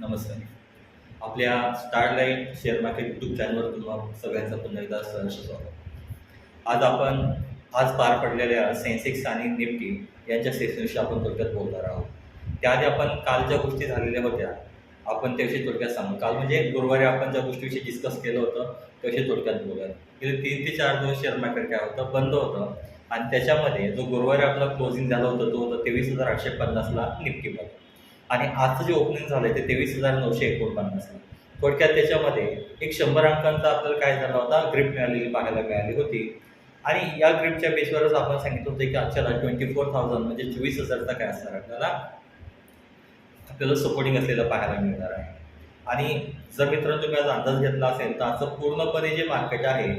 नमस्कार. आपल्या Starlight share market YouTube चॅनलवर तुम्हाला सगळ्यांचं पुन्हा एकदा सहर्ष स्वागत. आज आपण आज पार पडलेल्या सेन्सेक्स आणि निफ्टी यांच्या सेशनविषयी आपण थोडक्यात बोलणार आहोत. त्याआधी आपण काल ज्या गोष्टी झालेल्या होत्या. आपण त्याविषयी थोडक्यात सांगू. काल म्हणजे गुरुवारी आपण ज्या गोष्टीविषयी डिस्कस केलं होतं त्याविषयी थोडक्यात बोलूया गेले तीन ते चार दिवस शेअर मार्केट काय होतं बंद होतं. आणि त्याच्यामध्ये जो गुरुवारी आपला क्लोजिंग झालं होतं तो होतं तेवीस हजार आठशे पन्नासला निफ्टीमध्ये आणि आजचं जे ओपनिंग झालंय ते तेवीस हजार नऊशे एकोणपन्नास. थोडक्यात त्याच्यामध्ये एक शंभर अंकांचा आपल्याला काय झाला होता? ग्रिप मिळालेली पाहायला मिळाली होती. आणि या ग्रिपच्या बेसवरच आपण सांगितलं होतं की आजच्याला ट्वेंटी फोर थाउजंड म्हणजे चोवीस हजारचा काय असणार आपल्याला? आपल्याला सपोर्टिंग असलेलं पाहायला मिळणार आहे. आणि जर मित्रांनो तुम्ही आज अंदाज घेतला असेल तर आजचं पूर्णपणे जे मार्केट आहे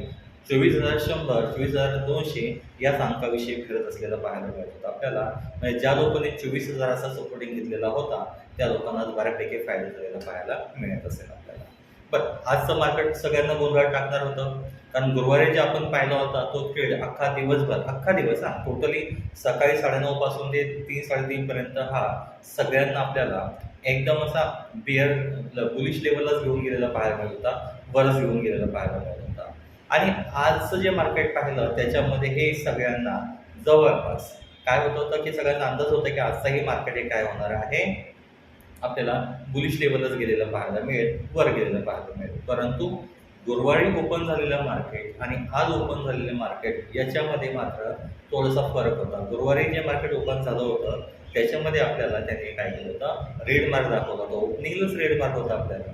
चोवीस हजार शंभर चोवीस हजार दोनशे याच अंकाविषयी फिरत असलेलं पाहायला मिळत होतं आपल्याला. म्हणजे ज्या लोकांनी चोवीस हजाराचा सपोर्टिंग घेतलेला होता त्या लोकांना बऱ्यापैकी फायदा झालेला पाहायला मिळत असेल आपल्याला. बरं आजचं मार्केट सगळ्यांना गोंधळात टाकणार होतं. कारण गुरुवारी जे आपण पाहिला होता तो ट्रेड अख्खा दिवसभर अख्खा दिवस हा टोटली सकाळी साडेनऊ पासून ते तीन साडेतीन पर्यंत हा सगळ्यांना आपल्याला एकदम असा बिअर बुलिश लेवललाच घेऊन गेलेला पाहायला मिळत होता वरच घेऊन गेलेला पाहायला मिळत होता. आणि आजचं जे मार्केट पाहिलं त्याच्यामध्ये हे सगळ्यांना जवळपास काय होत होतं की सगळ्यांना अंदाज होता की आजचाही मार्केट हे काय होणार आहे? आपल्याला बुलिश लेवलच गेलेलं पाहायला मिळेल वर गेलेलं पाहायला मिळेल. परंतु गुरुवारी ओपन झालेलं मार्केट आणि आज ओपन झालेलं मार्केट याच्यामध्ये मात्र थोडासा फरक होता. गुरुवारी जे मार्केट ओपन झालं होतं त्याच्यामध्ये आपल्याला त्याने काय केलं होतं? रेड मार्क दाखवला होता. ओपनिंगलाच रेड मार्क होता आपल्याला.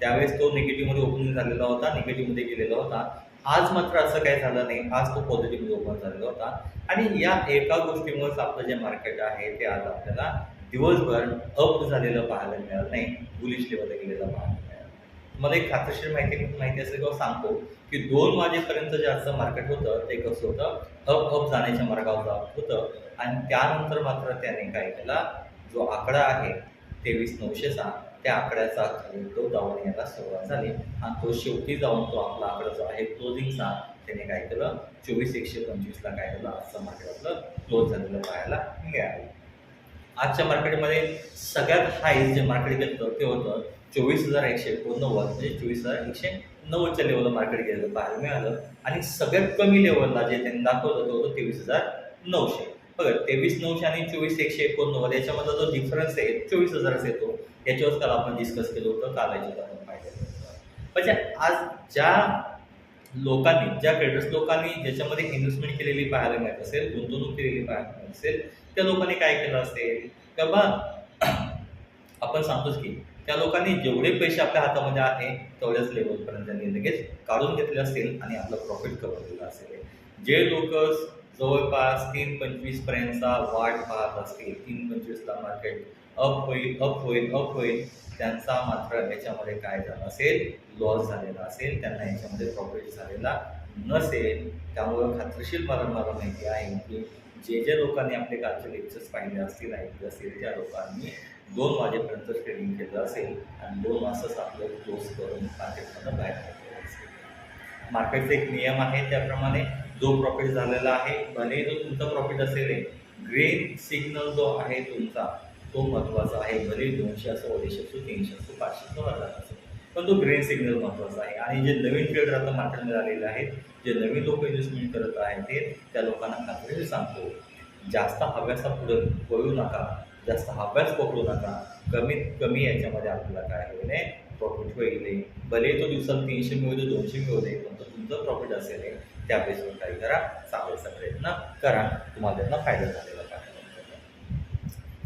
त्यावेळेस तो निगेटिव्हमध्ये ओपनिंग झालेला होता निगेटिव्हमध्ये गेलेला होता. आज मात्र असं काही झालं नाही. आज तो पॉझिटिव्ह ओपन झालेला होता. आणि या एका गोष्टीमुळेच आपलं जे मार्केट आहे ते आज आपल्याला दिवसभर अप झालेलं पाहायला मिळालं नाही. बुलिश लेवलला गेलेलं पाहायला मिळालं मला एक खात्रीशीर माहिती माहिती असेल किंवा सांगतो की दोन वाजेपर्यंत जे आजचं मार्केट होतं ते कसं होतं? अप अप जाण्याच्या मार्गावर होतं. आणि त्यानंतर मात्र त्याने काय केला? जो आकडा आहे तेवीस नऊशेचा त्या आकड्याचा खाली तो जाऊन यायला सुरुवात झाली. आणि तो शेवटी जाऊन तो आपला आकडा जो आहे क्लोजिंगचा त्याने काय केलं? चोवीस एकशे पंचवीसला काय केलं? आजचं मार्केट आपलं क्लोज झालेलं पाहायला मिळालं. आजच्या मार्केटमध्ये सगळ्यात हाय जे मार्केट घेतलं ते होतं चोवीस हजार एकशे एकोणनव्वद म्हणजे चोवीस हजार एकशे नव्वदच्या लेवलला मार्केट गेलेलं पाहायला मिळालं. आणि सगळ्यात कमी लेवलला जे त्यांनी दाखवलं ते होतं तेवीस हजार नऊशे. बघा तेवीस नऊशे आणि चोवीस एकशे एकोणनव्वद याच्यामधला जो डिफरन्स आहे चोवीस हजारच येतो. याच्यावर काल आपण डिस्कस केलं होतं काल याच्यात आपण पाहिलं म्हणजे आज ज्या लोकांनी ज्या ट्रेडर्स लोकांनी ज्याच्यामध्ये इन्व्हेस्टमेंट केलेली पाहायला मिळत असेल गुंतवणूक केलेली पाहायला मिळत असेल त्या लोकांनी काय केलं असेल? का बा आपण सांगतोच की त्या लोकांनी जेवढे पैसे आपल्या हातामध्ये आहे तेवढ्याच लेवलपर्यंत त्यांनी लगेच काढून घेतले असतील आणि आपलं प्रॉफिट कमवलेलं असेल. जे लोक जवळपास तीन पंचवीसपर्यंतचा वाट पाहत असतील. तीन पंचवीसला मार्केट अप होईल अप होईल अप होईल. त्यांचा मात्र याच्यामध्ये काय झालं असेल लॉस झालेला असेल त्यांना याच्यामध्ये प्रॉफिट झालेला नसेल. त्यामुळं खात्रीशीर मला मला माहिती आहे की जे जे लोकांनी आपले कालचे लेक्चर्स पाहिले असतील ऐकले असतील त्या लोकांनी दोन वाजेपर्यंत ट्रेडिंग केलं असेल आणि दोन वाजताच आपलं क्लोज करून मार्केटमधून बाहेर पडलेलं असेल. मार्केटचा एक नियम आहे त्याप्रमाणे जो प्रॉफिट झालेला आहे भले जो तुमचा प्रॉफिट असेल ग्रेन सिग्नल जो आहे तुमचा तो महत्त्वाचा आहे. भले दोनशे असो अडीचशे असो तीनशे असो पाचशे असो हजार असो पण तो ग्रेन सिग्नल महत्त्वाचा आहे. आणि जे नवीन ट्रेडर आता मार्केटमध्ये आलेले आहेत जे नवीन लोक इन्व्हेस्टमेंट करत आहेत ते त्या लोकांना खात्री सांगतो जास्त हव्यासा पुढे वळू नका जास्त हव्यास पकडू नका. कमीत कमी याच्यामध्ये आपल्याला काय होईल प्रॉफिट होईल भले तो दिवसाला तीनशे मिळू दे दोनशे मिळू दे पण तो तुमचं प्रॉफिट असेल त्या बेसवर काही करा चांगल्याचा प्रयत्न करा. तुम्हाला त्यांना फायदा झालेला पाहिजे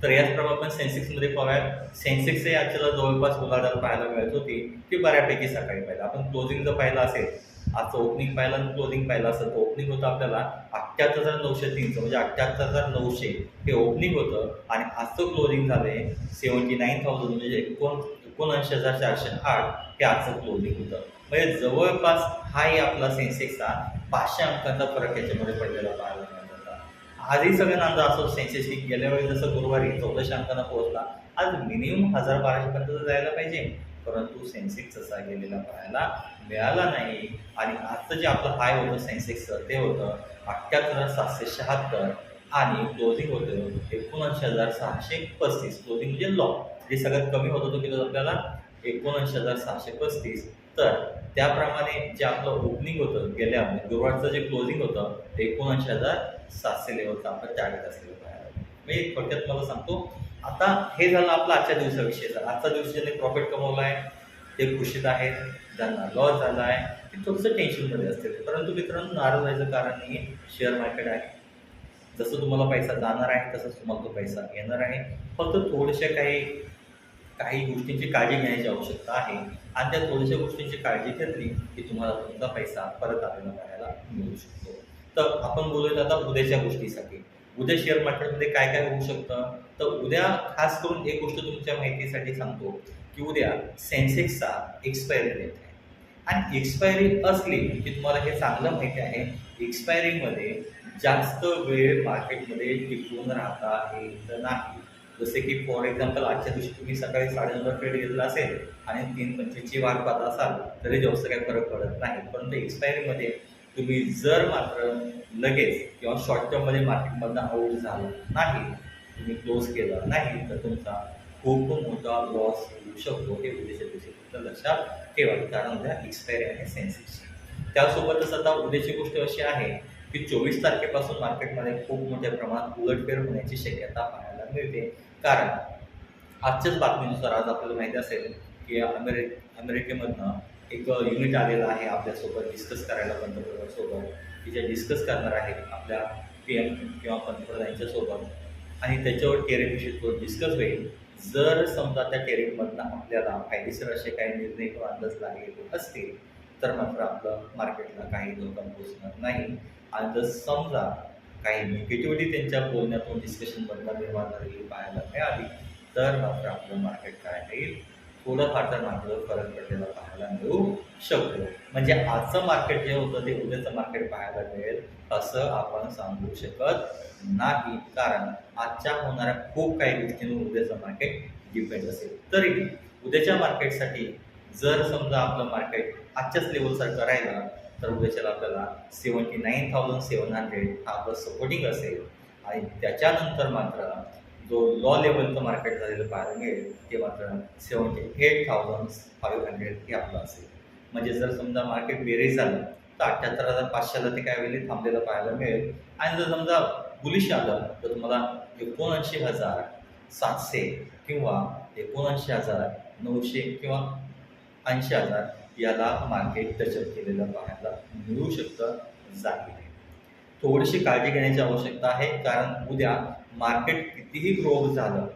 तर याचप्रमाणे आपण सेन्सेक्समध्ये पाहूयात. सेन्सेक्सही आजच्याला जवळपास उलाढाल पाहायला मिळत होती. ती बऱ्यापैकी सकाळी पाहिलं. आपण क्लोजिंग जर पाहिलं असेल आजचं ओपनिंग पाहिलं आणि क्लोजिंग पाहिलं असेल तर ओपनिंग होतं आपल्याला अठ्ठ्याहत्तर हजार नऊशे तीनचं म्हणजे अठ्ठ्याहत्तर हजार नऊशे हे ओपनिंग होतं. आणि आजचं क्लोजिंग झालं आहे सेवन्टी नाईन थाउजंड म्हणजे एकोण एकोणऐंशी हजार चारशे आठ हे आजचं क्लोजिंग होतं. म्हणजे जवळपास हाही आपला सेन्सेक्सचा पाचशे अंकांचा फरक याच्यामध्ये पडलेला पाहायला मिळत होता आजही सगळ्यांना अंदाज असतो सेन्सेक्स की गेल्या वेळी जसं गुरुवारी चौदाशे अंकांना पोहोचला आज मिनिमम हजार बाराशेपर्यंत जायला पाहिजे. परंतु सेन्सेक्स असा गेलेला पाहायला मिळाला नाही. आणि आजचं जे आपलं हाय होतं सेन्सेक्सचं ते होतं अठ्ठ्याहत्तर हजार सातशे शहात्तर आणि क्लोजिंग होतं एकोणऐंशी हजार सहाशे पस्तीस. क्लोजिंग म्हणजे लॉ जे सगळ्यात कमी होतं तो किती आपल्याला एकोणऐंशी हजार सहाशे पस्तीस तर त्याप्रमाणे जे आपलं ओपनिंग होतं गेल्या गुरुवारचं जे क्लोजिंग होतं ते एकोणऐंशी हजार सातशे लेवलचं आपलं टार्गेट असलेलं पाहायला मी थोडक्यात मला सांगतो आता हे झालं आपलं आजच्या दिवसाविषयीचं आजचा दिवस ज्यांनी प्रॉफिट कमवला आहे ते खुशीत आहेत ज्यांना लॉस झाला आहे ते थोडंसं टेन्शनमध्ये असतील. परंतु मित्रांनो नाराज व्हायचं कारण नाही शेअर मार्केट आहे. जसं तुम्हाला पैसा जाणार आहे तसंच तुम्हाला तो पैसा येणार आहे. फक्त थोडेसे काही काही गोष्टींची काळजी घेण्याची आवश्यकता आहे. आणि त्या थोड्याशा गोष्टींची काळजी घेतली की तुम्हाला तुमचा पैसा परत आपल्याला पाहायला मिळू शकतो. तर आपण बोलूया आता उद्याच्या गोष्टीसाठी. उद्या शेअर मार्केटमध्ये काय काय होऊ शकतं? तर उद्या खास करून एक गोष्ट तुमच्या माहितीसाठी सांगतो की उद्या सेन्सेक्सचा एक्सपायरी डेट आहे. आणि एक्सपायरी असली की तुम्हाला हे चांगलं माहिती आहे एक्सपायरीमध्ये जास्त वेळ मार्केटमध्ये टिकून राहता येत नाही. जसे की फॉर एक्झाम्पल आजच्या दिवशी तुम्ही सकाळी साडेनऊला ट्रेड घेतला असेल आणि तीन पंचवीसची वाट पाहत असाल तरी जास्त काही फरक पडत नाही. परंतु एक्सपायरीमध्ये तुम्ही जर मात्र लगेच किंवा शॉर्ट टर्ममध्ये मार्केटमधनं आऊट झाला नाही तुम्ही क्लोज केला नाही तर तुमचा खूप मोठा लॉस होऊ शकतो हे उद्याच्या दिवशी फक्त लक्षात ठेवा कारण उद्या एक्सपायरी आहे सेन्सेक्सची त्यासोबतच आता उद्याची गोष्ट अशी आहे की चोवीस तारखेपासून मार्केटमध्ये खूप मोठ्या प्रमाणात उलटफेर होण्याची शक्यता पाहायला मिळते. कारण आजच्याच बातमीनुसार आज आपल्याला माहिती असेल की अमेरि अमेरिकेमधनं एक युनिट आलेलं आहे आपल्यासोबत डिस्कस करायला पंतप्रधानांसोबत. की जे डिस्कस करणार आहेत आपल्या पी एम किंवा पंतप्रधानांच्यासोबत. आणि त्याच्यावर टेरिफविषयी तो डिस्कस होईल. जर समजा त्या टेरिफमधनं आपल्याला फायदेशीर असे काही निर्णय किंवा अंदाज लागलेले असतील तर मात्र आपलं मार्केटला काही धोका पोचणार नाही. आणि जर समजा काही निगेटिव्हिटी त्यांच्या बोलण्यातून डिस्कशनमधनं निर्माण झालेली पाहायला मिळाली तर मात्र आपलं मार्केट काय होईल थोडंफार तर मात्र फरक पडलेला पाहायला मिळू शकतो. म्हणजे आजचं मार्केट जे होतं ते उद्याचं मार्केट पाहायला मिळेल असं आपण सांगू शकत नाही. कारण आजच्या होणाऱ्या खूप काही गोष्टींवर उद्याचं मार्केट डिपेंड असेल. तरी उद्याच्या मार्केटसाठी जर समजा आपलं मार्केट आजच्याच लेवलसारखं राहिलं तर उद्याच्याला आपल्याला seventy nine thousand seven hundred हा आपलं सपोर्टिंग असेल. आणि त्याच्यानंतर मात्र जो लॉ लेवलचं मार्केट झालेलं पाहायला मिळेल ते मात्र seventy eight thousand five hundred हे आपलं असेल. म्हणजे जर समजा मार्केट बेरीज झालं तर अठ्ठ्याहत्तर हजार पाचशेला ते काय होईल थांबलेलं पाहायला मिळेल. आणि जर समजा बुलिश आलं तर तुम्हाला एकोणऐंशी हजार सातशे किंवा एकोणऐंशी हजार नऊशे किंवा ऐंशी हजार याला मार्केट टचअप केलेलं पाहायला मिळू शकतं जाईल थोडीशी काळजी घेण्याची आवश्यकता आहे कारण उद्या मार्केट कितीही ग्रोथ झालं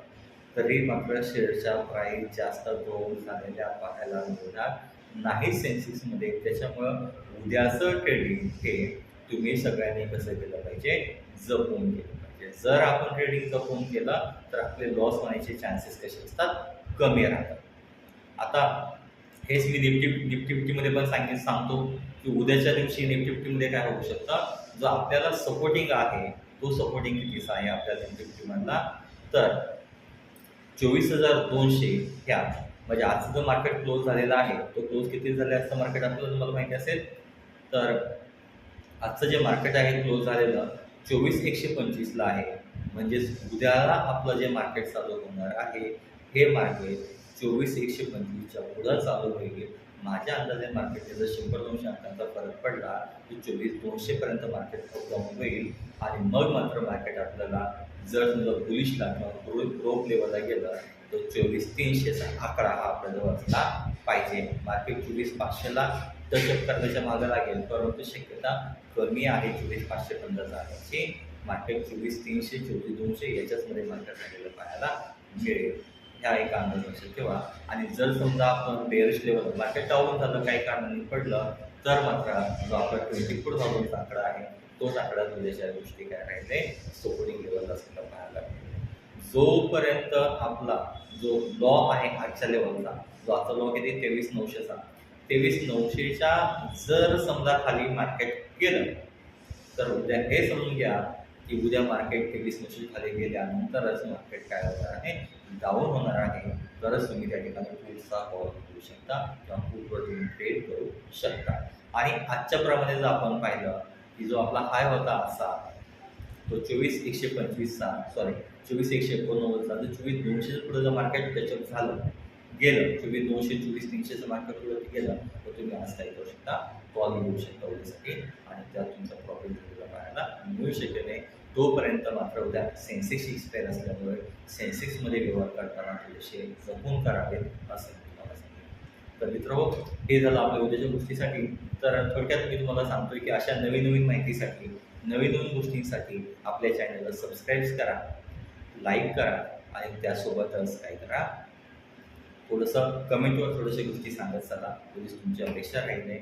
तरी मात्र शेअरच्या प्राईस जास्त ग्रोथ झालेल्या पाहायला मिळणार नाही सेन्सेक्समध्ये त्याच्यामुळं उद्याचं ट्रेडिंग हे तुम्ही सगळ्यांनी कसं केलं पाहिजे? जपून केलं पाहिजे. जर आपण ट्रेडिंग जपून केलं तर आपले लॉस होण्याचे चान्सेस कसे असतात? कमी राहतात. आता हेच मी निफ्टी निफ्टी फिफ्टीमध्ये पण सांगेन सांगतो की उद्याच्या दिवशी निफ्टी फिफ्टीमध्ये काय होऊ शकतं? जो आपल्याला सपोर्टिंग आहे तो सपोर्टिंग कितीचा आहे आपल्या निफ्टी फिफ्टीमधला? तर चोवीस हजार दोनशे ह्या म्हणजे आजचं जो मार्केट क्लोज झालेला आहे तो क्लोज किती झाले असतं मार्केट आपल्याला तुम्हाला माहिती असेल तर आजचं जे मार्केट आहे क्लोज झालेलं चोवीस एकशे पंचवीसला आहे. म्हणजेच उद्याला आपलं जे मार्केट चालू होणार आहे हे मार्केट चोवीस एकशे पंचवीसच्या पुढं चालू होईल. माझ्या अंदाजे मार्केटने जर शंभर दोनशे अंकांचा फरक पडला तर चोवीस दोनशेपर्यंत मार्केट डाऊन होईल. आणि मग मात्र मार्केट आपल्याला जर समजा बुलिशला किंवा रोप लेवलला गेलं तर चोवीस तीनशेचा आकडा हा आपल्याजवळ असला पाहिजे. मार्केट चोवीस पाचशेला टचअप करण्याच्या मागं लागेल परंतु शक्यता कमी आहे चोवीस पाचशे पंधरा जाण्याची. मार्केट चोवीस तीनशे चोवीस दोनशे याच्याचमध्ये मार्केट झालेलं पाहायला मिळेल. ह्या एका अंदाज लक्षात ठेवा आणि जर समजा आपण बेअरिश लेवल मार्केट डाऊन झालं काही कारणाने पडलं तर मात्र जो आपला ट्वेंटी फोर थाउजंडचा आकडा आहे तोच आकडा उद्याच्या गोष्टी काय राहिले सपोर्टिंग लेवलला सुद्धा पाहायला जोपर्यंत आपला जो लॉ आहे आजच्या लेवलचा जो आजचा लॉ किती? तेवीस नऊशेचा तेवीस नऊशेच्या जर समजा खाली मार्केट गेलं तर उद्या हे समजून घ्या की उद्या मार्केट तेवीस नऊशे खाली गेल्यानंतरच मार्केट काय होणार आहे? डाऊन होणार आहे. तरच तुम्ही त्या ठिकाणी पुढचा कॉल करू शकता किंवा पुढवर तुम्ही ट्रेड करू शकता. आणि आजच्या प्रमाणे जर आपण पाहिलं की जो आपला हाय होता असा तो चोवीस एकशे पंचवीसचा सॉरी चोवीस एकशे एकोणनव्वदचा तर चोवीस दोनशे पुढे जर मार्केट त्याच्यावर झालं गेलं चोवीस दोनशे चोवीस तीनशेचं मार्केट पुढे गेलं तर तुम्ही आज काय करू शकता? कॉल घेऊ शकता उद्यासाठी आणि त्यात तुमचा प्रॉफिट पाहायला मिळू शकेल. नाही तोपर्यंत मात्र उद्या सेन्सेक्स एक्सपायर असल्यामुळे सेन्सेक्समध्ये व्यवहार करताना थोडेसे जपून करावे असं तुम्हाला सांगेल तर मित्र हे झालं आपल्या उद्याच्या गोष्टीसाठी. तर थोडक्यात मी तुम्हाला सांगतोय की अशा नवीन नवीन माहितीसाठी नवीन नवीन गोष्टींसाठी आपल्या चॅनलला सबस्क्राईब करा लाईक करा आणि त्यासोबतच काय करा थोडंसं कमेंटवर थोडंशा गोष्टी सांगत चला. पोलीस तुमची अपेक्षा राहील. नाही